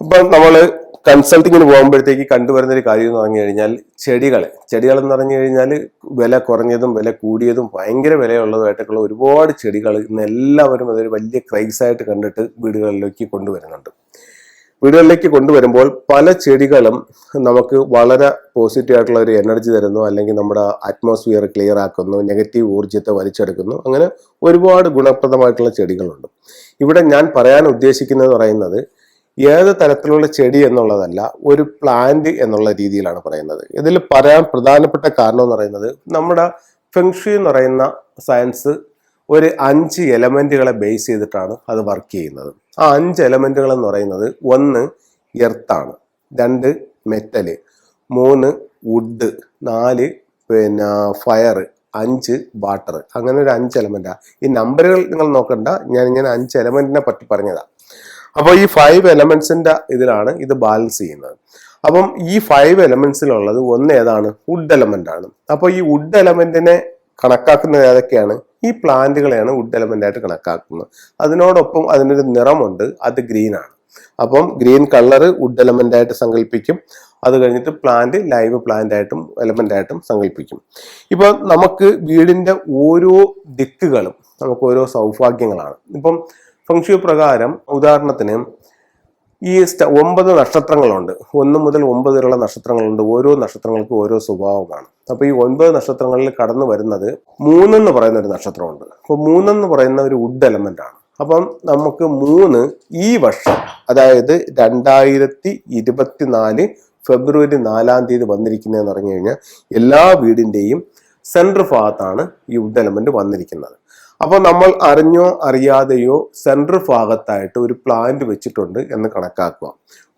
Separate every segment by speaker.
Speaker 1: ഇപ്പം നമ്മൾ കൺസൾട്ടിങ്ങിന് പോകുമ്പോഴത്തേക്ക് കണ്ടുവരുന്ന ഒരു കാര്യം എന്ന് പറഞ്ഞു കഴിഞ്ഞാൽ ചെടികൾ ചെടികൾ എന്ന് പറഞ്ഞു കഴിഞ്ഞാൽ വില കുറഞ്ഞതും വില കൂടിയതും ഭയങ്കര വിലയുള്ളതുമായിട്ടൊക്കെയുള്ള ഒരുപാട് ചെടികൾ ഇന്ന് എല്ലാവരും അതൊരു വലിയ ക്രൈസ് ആയിട്ട് കണ്ടിട്ട് വീടുകളിലേക്ക് കൊണ്ടുവരുന്നുണ്ട്. വീടുകളിലേക്ക് കൊണ്ടുവരുമ്പോൾ പല ചെടികളും നമുക്ക് വളരെ പോസിറ്റീവ് ആയിട്ടുള്ള ഒരു എനർജി തരുന്നു. അല്ലെങ്കിൽ നമ്മുടെ അറ്റ്മോസ്ഫിയർ ക്ലിയർ ആക്കുന്നു നെഗറ്റീവ് ഊർജത്തെ വലിച്ചെടുക്കുന്നു. അങ്ങനെ ഒരുപാട് ഗുണപ്രദമായിട്ടുള്ള ചെടികളുണ്ട്. ഇവിടെ ഞാൻ പറയാൻ ഉദ്ദേശിക്കുന്നത് പറയുന്നത് ഏത് തരത്തിലുള്ള ചെടി എന്നുള്ളതല്ല ഒരു പ്ലാന്റ് എന്നുള്ള രീതിയിലാണ് പറയുന്നത്. ഇതിൽ പറയാൻ പ്രധാനപ്പെട്ട കാരണം എന്ന് പറയുന്നത് നമ്മുടെ ഫെങ്ഷി എന്ന് പറയുന്ന സയൻസ് ഒരു അഞ്ച് എലമെന്റുകളെ ബേസ് ചെയ്തിട്ടാണ് അത് വർക്ക് ചെയ്യുന്നത്. ആ അഞ്ച് എലമെന്റുകൾ എന്ന് പറയുന്നത് ഒന്ന് എർത്താണ് രണ്ട് മെറ്റൽ മൂന്ന് വുഡ് നാല് പിന്നെ ഫയർ അഞ്ച് വാട്ടർ അങ്ങനെ ഒരു അഞ്ച് എലമെന്റാണ് ഈ നമ്പറുകൾ നിങ്ങൾ നോക്കണ്ട ഞാൻ ഇങ്ങനെ അഞ്ച് എലമെന്റിനെ പറ്റി പറഞ്ഞതാണ് അപ്പോൾ ഈ ഫൈവ് എലമെന്റ്സിന്റെ ഇതിലാണ് ഇത് ബാലൻസ് ചെയ്യുന്നത്. അപ്പം ഈ ഫൈവ് എലമെന്റ്സിലുള്ളത് ഒന്ന് ഏതാണ്? വുഡ് എലമെന്റ് ആണ്. അപ്പോൾ ഈ വുഡ് എലമെന്റിനെ കണക്കാക്കുന്നത് ഏതൊക്കെയാണ്? ഈ പ്ലാന്റുകളെയാണ് വുഡ് എലമെന്റ് ആയിട്ട് കണക്കാക്കുന്നത്. അതിനോടൊപ്പം അതിനൊരു നിറമുണ്ട് അത് ഗ്രീൻ ആണ്. അപ്പം ഗ്രീൻ കളർ വുഡ് എലമെന്റ് ആയിട്ട് സങ്കല്പിക്കും. അത് കഴിഞ്ഞിട്ട് പ്ലാന്റ് ലൈവ് പ്ലാന്റ് ആയിട്ടും എലമെന്റ് ആയിട്ടും സങ്കല്പിക്കും. ഇപ്പൊ നമുക്ക് വീടിന്റെ ഓരോ ദിക്കുകളും നമുക്ക് ഓരോ സൗഭാഗ്യങ്ങളാണ്. ഇപ്പം ഫംഗ്ഷു പ്രകാരം ഉദാഹരണത്തിന് ഈ ഒമ്പത് നക്ഷത്രങ്ങളുണ്ട്. ഒന്ന് മുതൽ ഒമ്പത് വരെയുള്ള നക്ഷത്രങ്ങളുണ്ട്. ഓരോ നക്ഷത്രങ്ങൾക്കും ഓരോ സ്വഭാവമാണ്. അപ്പൊ ഈ ഒൻപത് നക്ഷത്രങ്ങളിൽ കടന്നു വരുന്നത് മൂന്നെന്ന് പറയുന്ന ഒരു നക്ഷത്രമുണ്ട്. അപ്പൊ മൂന്നെന്ന് പറയുന്ന ഒരു വുഡ് എലമെന്റ് ആണ്. അപ്പം നമുക്ക് മൂന്ന് ഈ വർഷം അതായത് രണ്ടായിരത്തി ഇരുപത്തിനാല് ഫെബ്രുവരി നാലാം തീയതി വന്നിരിക്കുന്നതെന്ന് പറഞ്ഞു കഴിഞ്ഞാൽ എല്ലാ വീടിന്റെയും സെൻട്രൽ ഭാഗത്താണ് ഈ വുഡ് എലമെന്റ് വന്നിരിക്കുന്നത്. അപ്പോൾ നമ്മൾ അറിഞ്ഞോ അറിയാതെയോ സെൻട്രൽ ഭാഗത്തായിട്ട് ഒരു പ്ലാന്റ് വെച്ചിട്ടുണ്ട് എന്ന് കണക്കാക്കുക.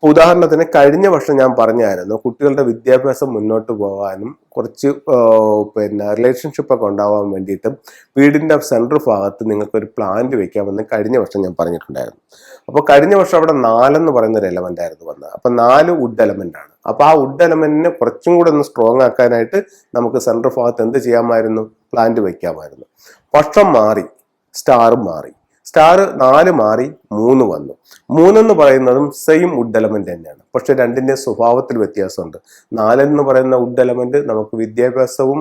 Speaker 1: ഉദാഹരണത്തിന് കഴിഞ്ഞ വർഷം ഞാൻ പറഞ്ഞായിരുന്നു കുട്ടികളുടെ വിദ്യാഭ്യാസം മുന്നോട്ട് പോകാനും കുറച്ച് പിന്നെ റിലേഷൻഷിപ്പ് ഒക്കെ ഉണ്ടാവാൻ വേണ്ടിയിട്ടും വീടിന്റെ സെൻട്രൽ ഭാഗത്ത് നിങ്ങൾക്ക് ഒരു പ്ലാന്റ് വെക്കാമെന്ന് കഴിഞ്ഞ വർഷം ഞാൻ പറഞ്ഞിട്ടുണ്ടായിരുന്നു. അപ്പോൾ കഴിഞ്ഞ വർഷം അവിടെ നാലെന്ന് പറയുന്ന ഒരു എലമെന്റ് ആയിരുന്നു വന്നത്. അപ്പോൾ നാല് വുഡ് എലമെന്റ് ആണ്. അപ്പൊ ആ വുഡ് എലമെന്റിനെ കുറച്ചും കൂടെ ഒന്ന് സ്ട്രോങ് ആക്കാനായിട്ട് നമുക്ക് സെൻട്രൽ ഭാഗത്ത് എന്ത് ചെയ്യാമായിരുന്നു? പ്ലാന്റ് വയ്ക്കാമായിരുന്നു പക്ഷം മാറി സ്റ്റാർ മാറി. സ്റ്റാർ നാല് മാറി മൂന്ന് വന്നു. മൂന്നെന്ന് പറയുന്നതും സെയിം വുഡ് എലമെന്റ് തന്നെയാണ്. പക്ഷെ രണ്ടിന്റെ സ്വഭാവത്തിൽ വ്യത്യാസമുണ്ട്. നാലെന്ന് പറയുന്ന വുഡ് എലമെന്റ് നമുക്ക് വിദ്യാഭ്യാസവും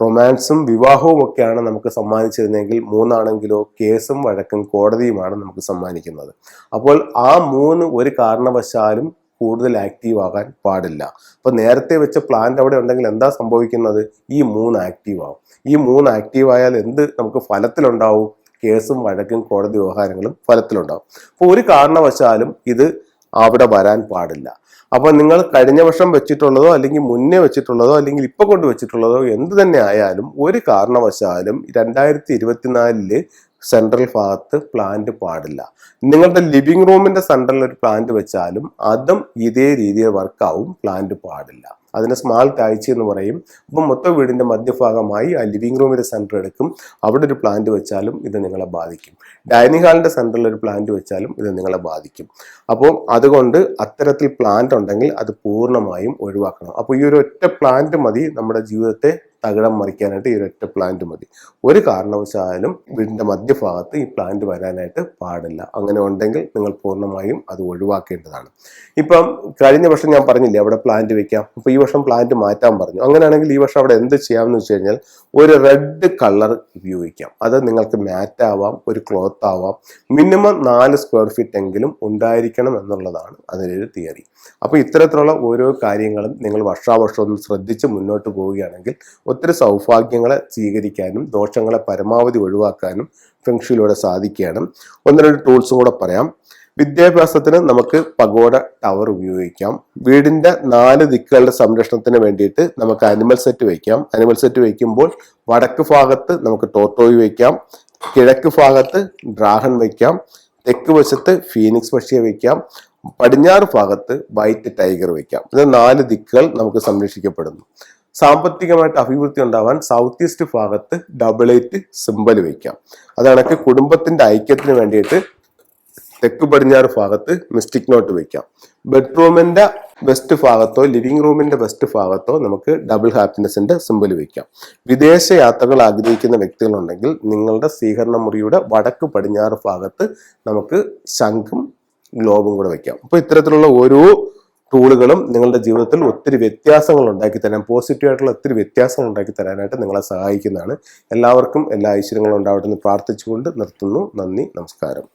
Speaker 1: റൊമാൻസും വിവാഹവും ഒക്കെയാണ് നമുക്ക് സമ്മാനിച്ചിരുന്നെങ്കിൽ മൂന്നാണെങ്കിലോ കേസും വഴക്കും കോടതിയുമാണ് നമുക്ക് സമ്മാനിക്കുന്നത്. അപ്പോൾ ആ മൂന്ന് ഒരു കാരണവശാലും കൂടുതൽ ആക്റ്റീവ് ആകാൻ പാടില്ല. അപ്പോൾ നേരത്തെ വെച്ച പ്ലാന്റ് അവിടെ ഉണ്ടെങ്കിൽ എന്താ സംഭവിക്കുന്നത്? ഈ മൂന്ന് ആക്റ്റീവ് ആവും. ഈ മൂന്ന് ആക്റ്റീവ് ആയാൽ എന്ത് നമുക്ക് ഫലത്തിലുണ്ടാവും? കേസും വഴക്കും കോടതി വ്യവഹാരങ്ങളും ഫലത്തിലുണ്ടാവും. അപ്പോൾ ഒരു കാരണവശാലും ഇത് അവിടെ വരാൻ പാടില്ല. അപ്പോൾ നിങ്ങൾ കഴിഞ്ഞ വർഷം വെച്ചിട്ടുള്ളതോ അല്ലെങ്കിൽ മുന്നേ വെച്ചിട്ടുള്ളതോ അല്ലെങ്കിൽ ഇപ്പോൾ കൊണ്ട് വെച്ചിട്ടുള്ളതോ എന്ത് തന്നെ ആയാലും ഒരു കാരണവശാലും രണ്ടായിരത്തി ഇരുപത്തിനാലിൽ സെൻട്രൽ ഭാഗത്ത് പ്ലാന്റ് പാടില്ല. നിങ്ങളുടെ ലിവിംഗ് റൂമിന്റെ സെൻട്രലിൽ ഒരു പ്ലാന്റ് വെച്ചാലും അതും ഇതേ രീതിയിൽ വർക്കാവും പ്ലാന്റ് പാടില്ല. അതിന് സ്മാൾ കാഴ്ച എന്ന് പറയും. അപ്പം മൊത്തം വീടിന്റെ മധ്യഭാഗമായി ആ ലിവിംഗ് റൂമിന്റെ സെന്റർ എടുക്കും. അവിടെ ഒരു പ്ലാന്റ് വെച്ചാലും ഇത് നിങ്ങളെ ബാധിക്കും. ഡൈനിങ് ഹാളിന്റെ സെന്ററിൽ ഒരു പ്ലാന്റ് വെച്ചാലും ഇത് നിങ്ങളെ ബാധിക്കും. അപ്പോൾ അതുകൊണ്ട് അത്തരത്തിൽ പ്ലാന്റ് ഉണ്ടെങ്കിൽ അത് പൂർണമായും ഒഴിവാക്കണം. അപ്പോൾ ഈ ഒരു ഒറ്റ പ്ലാന്റ് മതി നമ്മുടെ ജീവിതത്തെ തകിടം മറിക്കാനായിട്ട് ഈ ഒരൊറ്റ പ്ലാന്റ് മതി. ഒരു കാരണവശാലും വീടിന്റെ മധ്യഭാഗത്ത് ഈ പ്ലാന്റ് വരാനായിട്ട് പാടില്ല. അങ്ങനെ ഉണ്ടെങ്കിൽ നിങ്ങൾ പൂർണമായും അത് ഒഴിവാക്കേണ്ടതാണ്. ഇപ്പം കഴിഞ്ഞ വർഷം ഞാൻ പറഞ്ഞില്ലേ അവിടെ പ്ലാന്റ് വെക്കാം. അപ്പോൾ ഈ വർഷം പ്ലാന്റ് മാറ്റാൻ പറഞ്ഞു. അങ്ങനെയാണെങ്കിൽ ഈ വർഷം അവിടെ എന്ത് ചെയ്യാമെന്ന് വെച്ച് കഴിഞ്ഞാൽ ഒരു റെഡ് കളർ ഉപയോഗിക്കാം. അത് നിങ്ങൾക്ക് മാറ്റ് ആവാം ഒരു ക്ലോത്ത് ആവാം. മിനിമം നാല് സ്ക്വയർ ഫീറ്റ് എങ്കിലും ഉണ്ടായിരിക്കണം എന്നുള്ളതാണ് അതിലൊരു തിയറി. അപ്പോൾ ഇത്തരത്തിലുള്ള ഓരോ കാര്യങ്ങളും നിങ്ങൾ വർഷാവർഷം ഒന്ന് ശ്രദ്ധിച്ച് മുന്നോട്ട് പോവുകയാണെങ്കിൽ ഒത്തിരി സൗഭാഗ്യങ്ങളെ സ്വീകരിക്കാനും ദോഷങ്ങളെ പരമാവധി ഒഴിവാക്കാനും ഫെങ്ഷിയിലൂടെ സാധിക്കുകയാണ്. ഒന്ന് രണ്ട് ടൂൾസും കൂടെ പറയാം. വിദ്യാഭ്യാസത്തിന് നമുക്ക് പഗോഡ ടവർ ഉപയോഗിക്കാം. വീടിന്റെ നാല് ദിക്കുകളുടെ സംരക്ഷണത്തിന് വേണ്ടിയിട്ട് നമുക്ക് അനിമൽ സെറ്റ് വയ്ക്കാം അനിമൽ സെറ്റ് വയ്ക്കുമ്പോൾ വടക്ക് ഭാഗത്ത് നമുക്ക് ടോട്ടോയി വയ്ക്കാം കിഴക്ക് ഭാഗത്ത് ഡ്രാഗൺ വയ്ക്കാം തെക്ക് വശത്ത് ഫീനിക്സ് പക്ഷിയെ വയ്ക്കാം പടിഞ്ഞാറ് ഭാഗത്ത് വൈറ്റ് ടൈഗർ വയ്ക്കാം ഇത് നാല് ദിക്കുകൾ നമുക്ക് സംരക്ഷിക്കപ്പെടുന്നു. സാമ്പത്തികമായിട്ട് അഭിവൃദ്ധി ഉണ്ടാവാൻ സൗത്ത് ഈസ്റ്റ് ഭാഗത്ത് ഡബിൾ എയ്റ്റ് സിമ്പൽ വയ്ക്കാം അതണക്ക് കുടുംബത്തിന്റെ ഐക്യത്തിന് വേണ്ടിയിട്ട് തെക്ക് പടിഞ്ഞാറ് ഭാഗത്ത് മിസ്റ്റിക് നോട്ട് വെക്കാം. ബെഡ്റൂമിന്റെ വെസ്റ്റ് ഭാഗത്തോ ലിവിംഗ് റൂമിന്റെ വെസ്റ്റ് ഭാഗത്തോ നമുക്ക് ഡബിൾ ഹാപ്പിനെസിന്റെ സിമ്പിൾ വെക്കാം. വിദേശ യാത്രകൾ ആഗ്രഹിക്കുന്ന വ്യക്തികളുണ്ടെങ്കിൽ നിങ്ങളുടെ സ്വീകരണ മുറിയുടെ വടക്ക് പടിഞ്ഞാറ് ഭാഗത്ത് നമുക്ക് ശംഖും ഗ്ലോബും കൂടെ വെക്കാം. അപ്പോൾ ഇത്തരത്തിലുള്ള ഓരോ ടൂളുകളും നിങ്ങളുടെ ജീവിതത്തിൽ ഒത്തിരി വ്യത്യാസങ്ങൾ ഉണ്ടാക്കി തരാൻ പോസിറ്റീവായിട്ടുള്ള ഒത്തിരി വ്യത്യാസങ്ങൾ ഉണ്ടാക്കി തരാനായിട്ട് നിങ്ങളെ സഹായിക്കുന്നതാണ്. എല്ലാവർക്കും എല്ലാ ഐശ്വര്യങ്ങളും ഉണ്ടാവട്ടെ എന്ന് പ്രാർത്ഥിച്ചുകൊണ്ട് നിർത്തുന്നു. നന്ദി നമസ്കാരം.